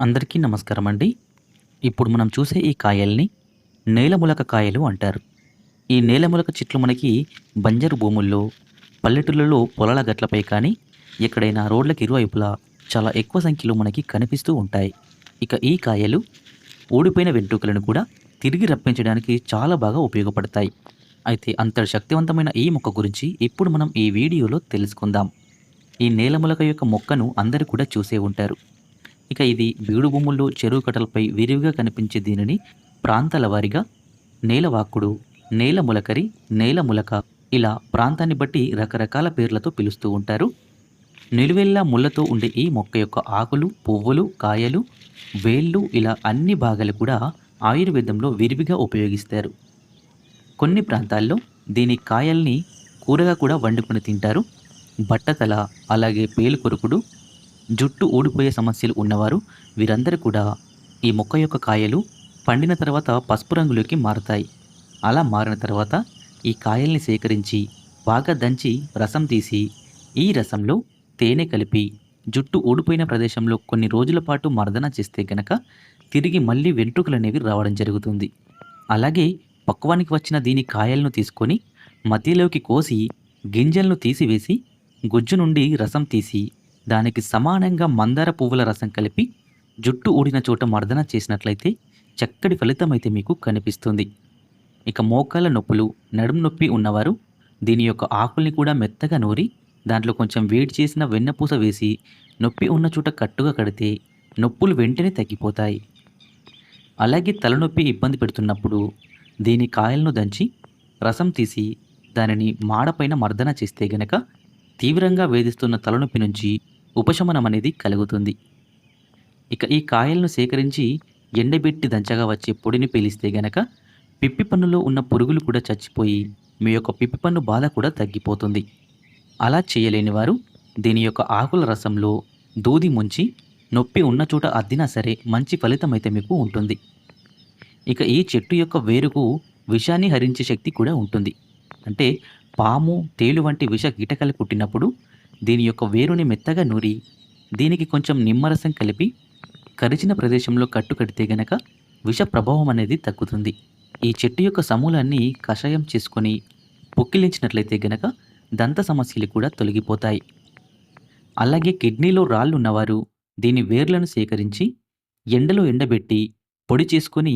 అందరికీ నమస్కారం అండి. ఇప్పుడు మనం చూసే ఈ కాయల్ని నేలములక కాయలు అంటారు. ఈ నేలములక చెట్లు మనకి బంజరు భూముల్లో, పల్లెటూళ్ళలో పొలాల గట్లపై కానీ, ఎక్కడైనా రోడ్లకు ఇరువైపులా చాలా ఎక్కువ సంఖ్యలో మనకి కనిపిస్తూ ఉంటాయి. ఇక ఈ కాయలు ఓడిపోయిన వెంట్రుకలను కూడా తిరిగి రప్పించడానికి చాలా బాగా ఉపయోగపడతాయి. అయితే అంతటి శక్తివంతమైన ఈ మొక్క గురించి ఇప్పుడు మనం ఈ వీడియోలో తెలుసుకుందాం. ఈ నేలములక యొక్క మొక్కను అందరూ కూడా చూసే ఉంటారు. ఇక ఇది బీడు భూముల్లో చెరువు కట్టలపై విరివిగా కనిపించే దీనిని ప్రాంతాల వారీగా నేలవాక్కుడు, నేల ములకరి, నేల ములక ఇలా ప్రాంతాన్ని బట్టి రకరకాల పేర్లతో పిలుస్తూ ఉంటారు. నిలువెల్లా ముళ్ళతో ఉండే ఈ మొక్క యొక్క ఆకులు, పువ్వులు, కాయలు, వేళ్ళు ఇలా అన్ని భాగాలు కూడా ఆయుర్వేదంలో విరివిగా ఉపయోగిస్తారు. కొన్ని ప్రాంతాల్లో దీని కాయల్ని కూరగా కూడా వండుకొని తింటారు. బట్టతల, అలాగే పేలు కొరుకుడు, జుట్టు ఊడిపోయే సమస్యలు ఉన్నవారు వీరందరూ కూడా ఈ మొక్క యొక్క కాయలు పండిన తర్వాత పసుపు రంగులోకి మారుతాయి అలా మారిన తర్వాత ఈ కాయల్ని సేకరించి బాగా దంచి రసం తీసి ఈ రసంలో తేనె కలిపి జుట్టు ఊడిపోయిన ప్రదేశంలో కొన్ని రోజుల పాటు మర్దన చేస్తే గనక తిరిగి మళ్ళీ వెంట్రుకలు అనేవి రావడం జరుగుతుంది. అలాగే పక్వానికి వచ్చిన దీని కాయలను తీసుకొని మధ్యలోకి కోసి గింజలను తీసివేసి గుజ్జు నుండి రసం తీసి దానికి సమానంగా మందార పువ్వుల రసం కలిపి జుట్టు ఊడిన చోట మర్దన చేసినట్లయితే చక్కటి ఫలితమైతే మీకు కనిపిస్తుంది. ఇక మోకాళ్ళ నొప్పులు, నడుము నొప్పి ఉన్నవారు దీని యొక్క ఆకుల్ని కూడా మెత్తగా నూరి దాంట్లో కొంచెం వేడి చేసిన వెన్నపూస వేసి నొప్పి ఉన్న చోట కట్టుగా కడితే నొప్పులు వెంటనే తగ్గిపోతాయి. అలాగే తలనొప్పి ఇబ్బంది పెడుతున్నప్పుడు దీని కాయలను దంచి రసం తీసి దానిని మాడపైన మర్దన చేస్తే గనక తీవ్రంగా వేధిస్తున్న తలనొప్పి నుంచి ఉపశమనం అనేది కలుగుతుంది. ఇక ఈ కాయలను సేకరించి ఎండబెట్టి దంచగా వచ్చే పొడిని పేలిస్తే గనక పిప్పి పన్నులో ఉన్న పురుగులు కూడా చచ్చిపోయి మీ యొక్క పిప్పి పన్ను బాధ కూడా తగ్గిపోతుంది. అలా చేయలేని వారు దీని యొక్క ఆకుల రసంలో దూది ముంచి నొప్పి ఉన్న చోట అద్దినా సరే మంచి ఫలితమైతే మీకు ఉంటుంది. ఇక ఈ చెట్టు యొక్క వేరుకు విషాన్ని హరించే శక్తి కూడా ఉంటుంది. అంటే పాము, తేలు వంటి విష కీటకాలు కుట్టినప్పుడు దీని యొక్క వేరుని మెత్తగా నూరి దీనికి కొంచెం నిమ్మరసం కలిపి కరిచిన ప్రదేశంలో కట్టు కడితే గనక విష ప్రభావం అనేది తగ్గుతుంది. ఈ చెట్టు యొక్క సమూలాన్ని కషాయం చేసుకొని పుక్కిలించినట్లయితే గనక దంత సమస్యలు కూడా తొలగిపోతాయి. అలాగే కిడ్నీలో రాళ్ళు ఉన్నవారు దీని వేర్లను సేకరించి ఎండలో ఎండబెట్టి పొడి చేసుకొని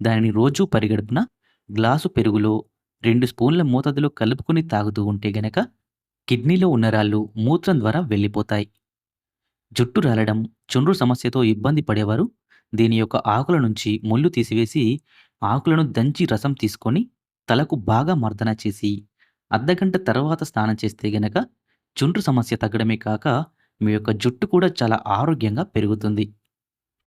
దానిని రోజూ పరిగడుపున గ్లాసు పెరుగులో రెండు స్పూన్ల మోతాదులో కలుపుకొని తాగుతూ ఉంటే గనక కిడ్నీలో ఉన్న రాళ్ళు మూత్రం ద్వారా వెళ్ళిపోతాయి. జుట్టు రాలడం, చుండ్రు సమస్యతో ఇబ్బంది పడేవారు దీని యొక్క ఆకుల నుంచి ముళ్ళు తీసివేసి ఆకులను దంచి రసం తీసుకొని తలకు బాగా మర్దన చేసి అర్ధగంట తర్వాత స్నానం చేస్తే గనక చుండ్రు సమస్య తగ్గడమే కాక మీ యొక్క జుట్టు కూడా చాలా ఆరోగ్యంగా పెరుగుతుంది.